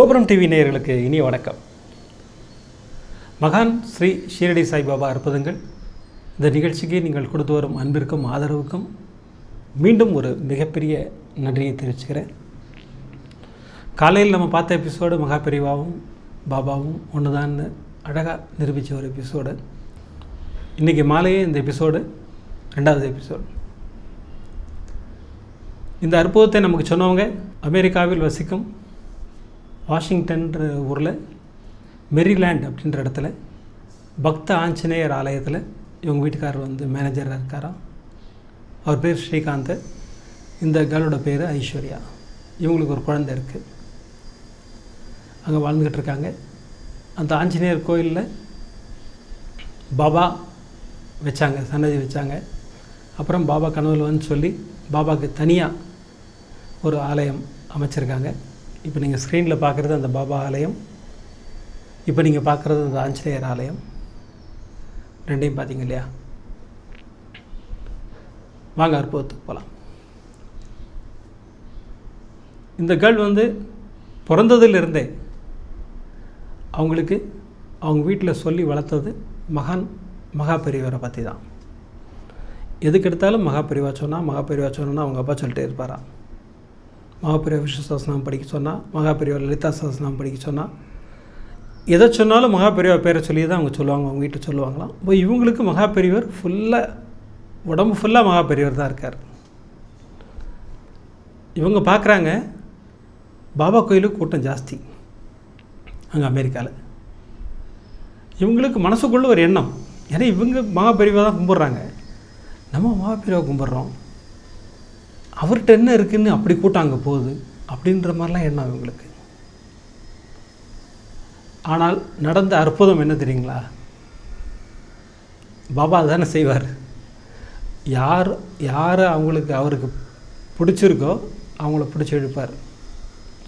கோபுரம் டிவி நேயர்களுக்கு இனிய வணக்கம். மகான் ஸ்ரீ ஷீரடி சாய்பாபா அற்புதங்கள். இந்த நிகழ்ச்சிக்கு நீங்கள் கொடுத்து வரும் அன்பிற்கும் ஆதரவுக்கும் மீண்டும் ஒரு மிகப்பெரிய நன்றியை தெரிவிச்சுக்கிறேன். காலையில் நம்ம பார்த்த எபிசோடு மகாபெரிவாவும் பாபாவும் ஒன்று தான் அழகாக நிரூபித்த ஒரு எபிசோடு இன்றைக்கி மாலையே இந்த எபிசோடு ரெண்டாவது எபிசோடு இந்த அற்புதத்தை நமக்கு சொன்னவங்க அமெரிக்காவில் வசிக்கும் வாஷிங்டன்ற ஊரில் மெரிலேண்ட் அப்படின்ற இடத்துல பக்த ஆஞ்சநேயர் ஆலயத்தில் இவங்க வீட்டுக்காரர் வந்து மேனேஜராக இருக்காராம். அவர் பேர் ஸ்ரீகாந்த். இந்த கேர்ளோட பேர் ஐஸ்வர்யா. இவங்களுக்கு ஒரு குழந்தை இருக்குது அங்கே வாழ்ந்துக்கிட்டு இருக்காங்க. அந்த ஆஞ்சநேயர் கோயிலில் பாபா வச்சாங்க சன்னதி வச்சாங்க. அப்புறம் பாபா கனவுல வந்து சொல்லி பாபாவுக்கு தனியாக ஒரு ஆலயம் அமைச்சிருக்காங்க. இப்போ நீங்கள் ஸ்க்ரீனில் பார்க்குறது அந்த பாபா ஆலயம். இப்போ நீங்கள் பார்க்குறது அந்த ஆஞ்சநேயர் ஆலயம். ரெண்டையும் பார்த்தீங்க இல்லையா? வாங்க அற்புதத்துக்கு போகலாம் இந்த கேர்ள் வந்து பிறந்ததிலிருந்தே அவங்களுக்கு அவங்க வீட்டில் சொல்லி வளர்த்தது மகான் மகா பெரியவரை பற்றி தான். எதுக்கு எடுத்தாலும் மகா பெரியவா சொன்னால் மகா பெரியவா சொன்னால் அவங்க அப்பா சொல்லிட்டே இருப்பாராம் மகாபெரியவா விஷ்ணு சஹஸ்ரநாமம் படிக்க சொன்னால் மகாபெரியவா லலிதா சஹஸ்ரநாமம் படிக்க சொன்னால் எதை சொன்னாலும் மகாபெரியவா பேரை சொல்லி தான் அவங்க சொல்லுவாங்க அவங்க வீட்டை சொல்லுவாங்களாம். இப்போ இவங்களுக்கு மகாபெரியவர் ஃபுல்லாக உடம்பு ஃபுல்லாக மகாபெரியவர் தான் இருக்கார். இவங்க பார்க்குறாங்க பாபா கோயிலுக்கு கூட்டம் ஜாஸ்தி அங்கே அமெரிக்காவில் இவங்களுக்கு மனசுக்குள்ள ஒரு எண்ணம் ஏன்னா இவங்க மகாபெரிவா தான் கும்பிட்றாங்க. நம்ம மகாபெரிவா கும்பிட்றோம். அவர்கிட்ட என்ன இருக்குன்னு அப்படி கூட்டம் அங்கே போகுது. அப்படின்ற மாதிரிலாம் எண்ணம் இவங்களுக்கு. ஆனால் நடந்த அற்புதம் என்ன தெரியுங்களா? பாபா தானே செய்வார். யார் யார் அவங்களுக்கு அவருக்கு பிடிச்சிருக்கோ அவங்கள பிடிச்சி இழுப்பார்.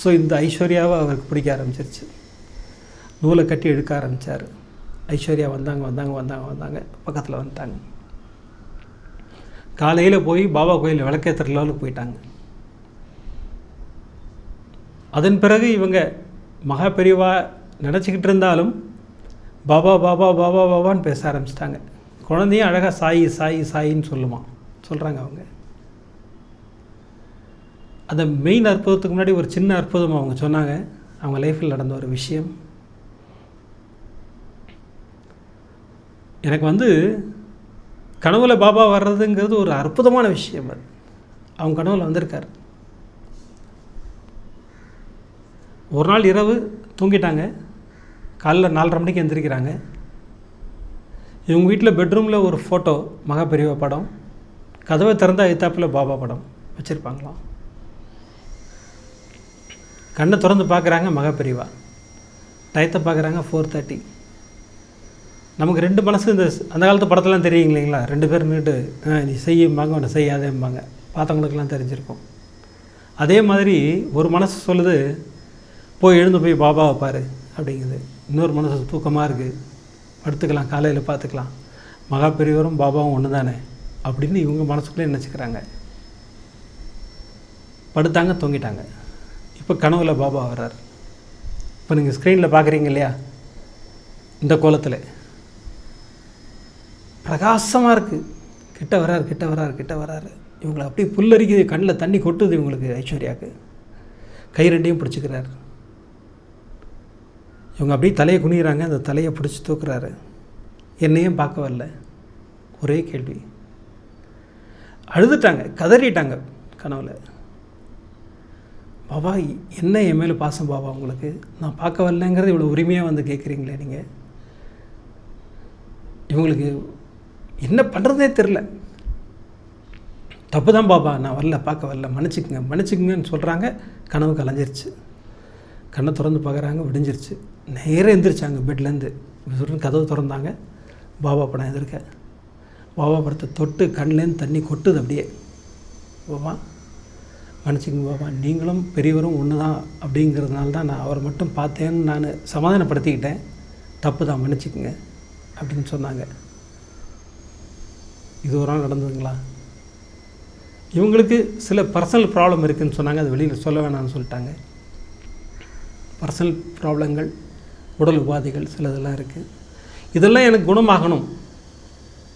ஸோ இந்த ஐஸ்வர்யாவை அவருக்கு பிடிக்க ஆரம்பிச்சிருச்சு. நூலை கட்டி எடுக்க ஆரம்பித்தார் ஐஸ்வர்யா வந்தாங்க வந்தாங்க வந்தாங்க வந்தாங்க. பக்கத்தில் வந்துட்டாங்க. காலையில் போய் பாபா கோயில் விளக்கேற்றுற போயிட்டாங்க. அதன் பிறகு இவங்க மகா பெரியவா நினச்சிக்கிட்டு இருந்தாலும் பாபா பாபா பாபா பாபான்னு பேச ஆரம்பிச்சிட்டாங்க. குழந்தையும் அழகாக சாயி சாயி சாயின்னு சொல்லுமா சொல்கிறாங்க அவங்க. அந்த மெயின் அற்புதத்துக்கு முன்னாடி ஒரு சின்ன அற்புதம் அவங்க சொன்னாங்க. அவங்க லைஃப்பில் நடந்த ஒரு விஷயம். எனக்கு வந்து கனவுல பாபா வர்றதுங்கிறது ஒரு அற்புதமான விஷயம் அது. அவங்க கனவுல வந்திருக்கார். ஒரு நாள் இரவு தூங்கிட்டாங்க. காலைல நாலரை மணிக்கு எந்திரிக்கிறாங்க. இவங்க வீட்டில் பெட்ரூமில் ஒரு ஃபோட்டோ மகாபெரிவா படம் கதவை திறந்த எத்தாப்பில் பாபா படம் வச்சுருப்பாங்களாம். கண்ணை திறந்து பார்க்குறாங்க மகாபெரிவா டயத்தை பார்க்குறாங்க ஃபோர் தேர்ட்டி நமக்கு ரெண்டு மனசு இந்த அந்த காலத்து படத்தெல்லாம் தெரியும் இல்லைங்களா? ரெண்டு பேர் நின்றுட்டு நீ செய்யும்பாங்க ஒன்று செய்யாதேம்பாங்க. பார்த்தவங்களுக்கெல்லாம் தெரிஞ்சிருக்கும். அதே மாதிரி ஒரு மனசு சொல்லுது போய் எழுந்து போய் பாபாவை பாரு அப்படிங்குது. இன்னொரு மனசு தூக்கமாக இருக்குது படுத்துக்கலாம் காலையில் பார்த்துக்கலாம். மகா பெரியவரும் பாபாவும் ஒன்று தானே அப்படின்னு இவங்க மனசுக்குள்ளே நினச்சிக்கிறாங்க. படுத்தாங்க தூங்கிட்டாங்க. இப்போ கனவுல பாபா வர்றார். இப்போ நீங்கள் ஸ்க்ரீனில் பார்க்குறீங்க இல்லையா? இந்த கோலத்தில். பிரகாசமாக இருக்குது கிட்ட வராரு கிட்ட வராரு கிட்ட வராரு. இவங்களை அப்படியே புல்லரிக்குது கண்ணில் தண்ணி கொட்டுது இவங்களுக்கு ஐஸ்வர்யாவுக்கு கை ரெண்டையும் பிடிச்சிக்கிறாரு. இவங்க அப்படியே தலையை குனிகிறாங்க அந்த தலையை பிடிச்சி தூக்குறாரு. என்னையும் பார்க்க வரல. ஒரே கேள்வி. அழுதுட்டாங்க கதறிட்டாங்க கனவில். பாபா என்ன என் மேலே பாசம் பாபா உங்களுக்கு? நான் பார்க்க வரலங்கிறது இவ்வளோ உரிமையாக வந்து கேட்குறீங்களே நீங்கள் இவங்களுக்கு என்ன பண்ணுறதே தெரில தப்பு தான் பாபா நான் வரல பார்க்க வரல மன்னிச்சிக்கங்க மன்னிச்சிக்கங்கன்னு சொல்கிறாங்க கனவு கலைஞ்சிருச்சு. கண்ணை திறந்து பார்க்குறாங்க விடிஞ்சிருச்சு. நேராக எந்திரிச்சாங்க பெட்லேருந்து. கதவு திறந்தாங்க. பாபா படம் எதிர்க்க. பாபா படத்தை தொட்டு கண்லேருந்து தண்ணி கொட்டுது அப்படியே. பாபா மன்னிச்சிக்கங்க பாபா நீங்களும் பெரியவரும் ஒன்று தான் அப்படிங்கிறதுனால தான் நான் அவரை மட்டும் பார்த்தேன்னு நான் சமாதானப்படுத்திக்கிட்டேன். தப்பு தான் மன்னிச்சிக்கங்க அப்படின்னு சொன்னாங்க. இது ஒரு நாள் நடந்ததுங்களா? இவங்களுக்கு சில பர்சனல் ப்ராப்ளம் இருக்குதுன்னு சொன்னாங்க. அது வெளியில் சொல்ல வேணாம்னு சொல்லிட்டாங்க. பர்சனல் ப்ராப்ளங்கள் உடல் உபாதைகள் சிலதெல்லாம் இருக்குது இதெல்லாம் எனக்கு குணமாகணும்.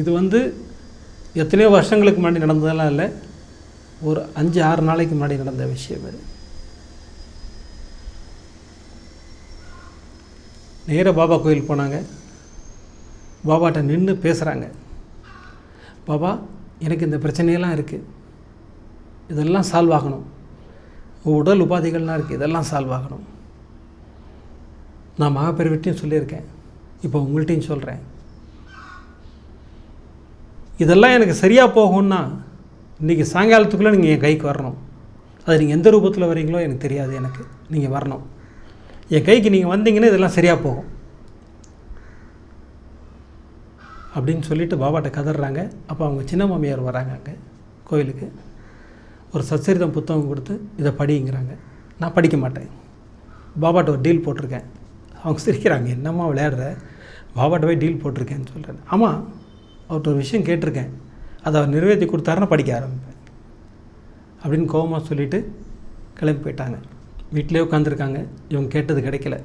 இது வந்து எத்தனையோ வருஷங்களுக்கு முன்னாடி நடந்ததெல்லாம் இல்லை. ஒரு அஞ்சு ஆறு நாளைக்கு முன்னாடி நடந்த விஷயம் அது. நேராக பாபா கோயில் போனாங்க. பாபாட்ட நின்று பேசுகிறாங்க பாபா எனக்கு இந்த பிரச்சனையெல்லாம் இருக்குது இதெல்லாம் சால்வ் ஆகணும். உடல் உபாதைகள்லாம் இருக்குது இதெல்லாம் சால்வ் ஆகணும். நான் மகாபெருவிட்டையும் சொல்லியிருக்கேன். இப்போ உங்கள்கிட்டையும் சொல்கிறேன் இதெல்லாம் எனக்கு சரியாக போகும்னா இன்றைக்கி சாயங்காலத்துக்குள்ளே நீங்கள் என் கைக்கு வரணும். அது நீங்கள் எந்த ரூபத்தில் வரீங்களோ எனக்கு தெரியாது எனக்கு. நீங்கள் வரணும். என் கைக்கு நீங்கள் வந்தீங்கன்னா இதெல்லாம் சரியாக போகும். அப்படின்னு சொல்லிட்டு பாபாட்ட கதறாங்க. அப்போ அவங்க சின்ன மாமியார் வராங்க அங்கே கோயிலுக்கு ஒரு சச்சரிதம் புத்தகம் கொடுத்து இதை படிங்கிறாங்க. நான் படிக்க மாட்டேன். பாபாட்ட ஒரு டீல் போட்டிருக்கேன். அவங்க சிரிக்கிறாங்க என்னம்மா விளையாடுற? பாபாட்ட போய் டீல் போட்டிருக்கேன்னு சொல்கிறேன் ஆமாம் அவர்கிட்ட ஒரு விஷயம் கேட்டிருக்கேன். அதை அவர் நிறைவேற்றி கொடுத்தாருன்னா படிக்க ஆரம்பிப்பேன். அப்படின்னு கோபமாக சொல்லிவிட்டு கிளம்பி போயிட்டாங்க. வீட்டிலே உட்காந்துருக்காங்க இவங்க கேட்டது கிடைக்கல.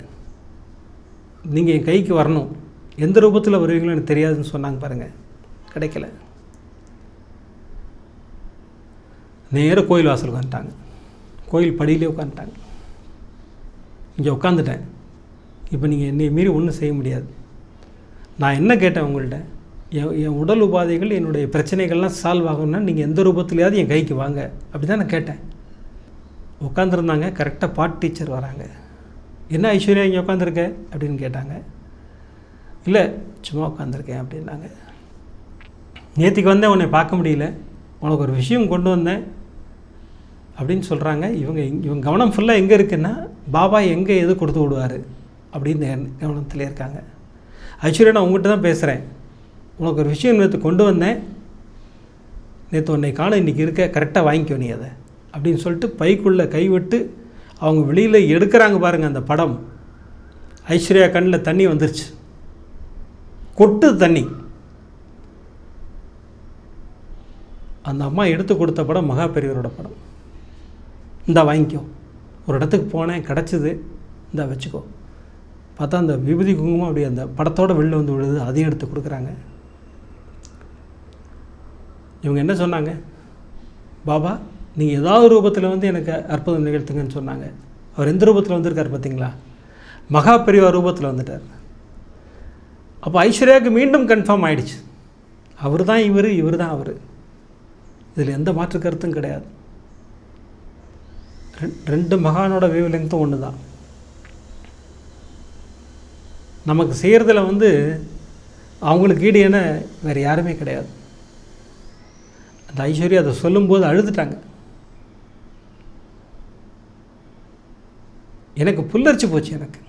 நீங்கள் என் கைக்கு வரணும். எந்த ரூபத்தில் வருவீங்களோ எனக்கு தெரியாதுன்னு சொன்னாங்க பாருங்கள் கிடைக்கல. நேராக கோயில் வாசல் உட்காந்துட்டாங்க கோயில் படியிலே உட்காந்துட்டாங்க. இங்கே உட்காந்துட்டேன். இப்போ நீங்கள் என்னை மீறி ஒன்றும் செய்ய முடியாது. நான் என்ன கேட்டேன் உங்கள்கிட்ட என் என் உடல் உபாதைகள் என்னுடைய பிரச்சனைகள்லாம் சால்வ் ஆகணும்னா நீங்கள் எந்த ரூபத்துலையாவது என் கைக்கு வாங்க. அப்படி தான் நான் கேட்டேன். உட்காந்துருந்தாங்க கரெக்டாக பாட் டீச்சர் வராங்க. என்ன ஐஸ்வர்யா இங்கே உட்காந்துருக்க அப்படின்னு கேட்டாங்க. இல்லை சும்மா உட்காந்துருக்கேன் அப்படின்னாங்க. நேற்றுக்கு வந்தேன் உன்னை பார்க்க முடியல. உனக்கு ஒரு விஷயம் கொண்டு வந்தேன் அப்படின்னு சொல்கிறாங்க இவங்க இவங்க கவனம் ஃபுல்லாக எங்கே இருக்குன்னா பாபா எங்கே எது கொடுத்து விடுவார் அப்படின்னு கவனத்தில் இருக்காங்க. ஐஸ்வர்யா நான் உங்கள்கிட்ட தான் பேசுகிறேன் உனக்கு ஒரு விஷயம் நேற்று கொண்டு வந்தேன். நேற்று உன்னை காண இன்றைக்கி இருக்க கரெக்டாக வாங்கிக்கோ நீ அதை அப்படின்னு சொல்லிட்டு பைக்குள்ளே கைவிட்டு அவங்க வெளியில் எடுக்கிறாங்க பாருங்கள் அந்த படம். ஐஸ்வர்யா கண்ணில் தண்ணி வந்துருச்சு. கொட்டு தண்ணி. அந்த அம்மா எடுத்து கொடுத்த படம் மகா பெரியவரோட படம். இந்தா வாங்கிக்கோ. ஒரு இடத்துக்கு போனேன் கிடச்சிது. இந்தா வச்சுக்கோ. பார்த்தா அந்த விபூதி குங்குமம் அப்படி அந்த படத்தோடு வெளில வந்து விழுது அதையும் எடுத்து கொடுக்குறாங்க. இவங்க என்ன சொன்னாங்க? பாபா நீங்கள் ஏதாவது ரூபத்தில் வந்து எனக்கு அற்புதம் நிகழ்த்துங்கன்னு சொன்னாங்க. அவர் எந்த ரூபத்தில் வந்திருக்கார் பார்த்தீங்களா? மகா பெரியவா ரூபத்தில் வந்துட்டார். அப்போ ஐஸ்வர்யாவுக்கு மீண்டும் கன்ஃபார்ம் ஆயிடுச்சு. அவர் தான் இவர் இவர் தான் அவர். இதில் எந்த மாற்று கருத்தும் கிடையாது. ரெண்டு மகானோட வேவ் லெங்க்த்தும் ஒன்று தான் நமக்கு செய்கிறதுல வந்து அவங்களுக்கு ஈடு என வேறு யாருமே கிடையாது. அந்த ஐஸ்வர்யா அதை சொல்லும்போது அழுதுட்டாங்க. எனக்கு புல்லரிச்சு போச்சு எனக்கு.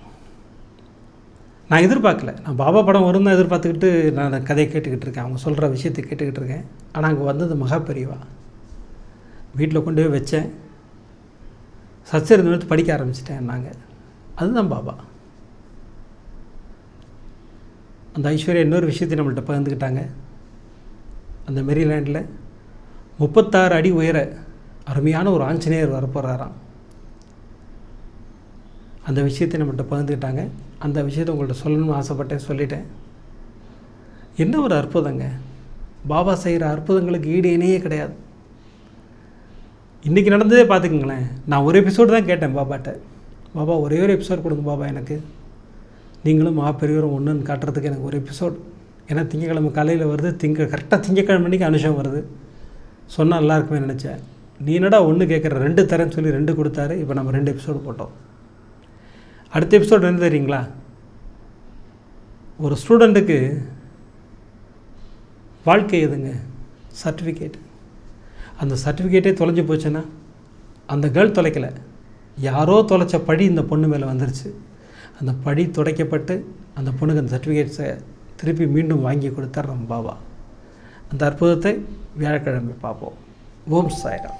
நான் எதிர்பார்க்கல. நான் பாபா படம் வரும் தான் எதிர்பார்த்துக்கிட்டு நான் அந்த கதையை கேட்டுக்கிட்டு இருக்கேன். அவங்க சொல்கிற விஷயத்தை கேட்டுக்கிட்டு இருக்கேன். ஆனால் அங்கே வந்தது மகா பெரியவா வீட்டில் கொண்டு போய் வச்சேன். சச்சரிதம் எடுத்து படிக்க ஆரம்பிச்சிட்டேன் நாங்கள் அதுதான் பாபா. அந்த ஐஸ்வர்யா இன்னொரு விஷயத்தை நம்மள்கிட்ட பகிர்ந்துக்கிட்டாங்க. அந்த மெரிலேண்டில் முப்பத்தாறு அடி உயர அருமையான ஒரு ஆஞ்சநேயர் வரப்போகிறாராம் அந்த விஷயத்தை நம்மள்கிட்ட பகிர்ந்துக்கிட்டாங்க. அந்த விஷயத்தை உங்கள்கிட்ட சொல்லணும்னு ஆசைப்பட்டேன் சொல்லிட்டேன். என்ன ஒரு அற்புதங்க? பாபா செய்கிற அற்புதங்களுக்கு ஈடு இணையே கிடையாது. இன்றைக்கி நடந்ததே பார்த்துக்குங்களேன். நான் ஒரு எபிசோடு தான் கேட்டேன் பாபாட்ட. பாபா ஒரே ஒரு எபிசோட் கொடுங்க பாபா எனக்கு. நீங்களும் மகாபெரியவரும் ஒன்றுன்னு காட்டுறதுக்கு எனக்கு ஒரு எபிசோட் ஏன்னா திங்கக்கிழமை காலையில் வருது திங்க கரெக்டாக திங்கக்கிழமன்னிக்கு அனுஷம் வருது. சொன்னால் நல்லாயிருக்குமே நினச்சேன். நீ என்னடா ஒன்று கேட்குற ரெண்டு தரேன்னு சொல்லி ரெண்டு கொடுத்தாரு. இப்போ நம்ம ரெண்டு எபிசோடு போட்டோம். அடுத்த எபிசோட் என்ன தெரியுங்களா? ஒரு ஸ்டூடெண்ட்டுக்கு வாழ்க்கை எதுங்க? சர்டிஃபிகேட் அந்த சர்டிஃபிகேட்டே தொலைஞ்சு போச்சுன்னா அந்த கேர்ள் தொலைக்கலை. யாரோ தொலைச்ச படி இந்த பொண்ணு மேலே வந்துருச்சு. அந்த படி துடைக்கப்பட்டு அந்த பொண்ணுக்கு அந்த சர்டிஃபிகேட்ஸை திருப்பி மீண்டும் வாங்கி கொடுத்தார் நம்ம பாபா அந்த அற்புதத்தை வியாழக்கிழமை பார்ப்போம். ஓம் சாய்ராம்.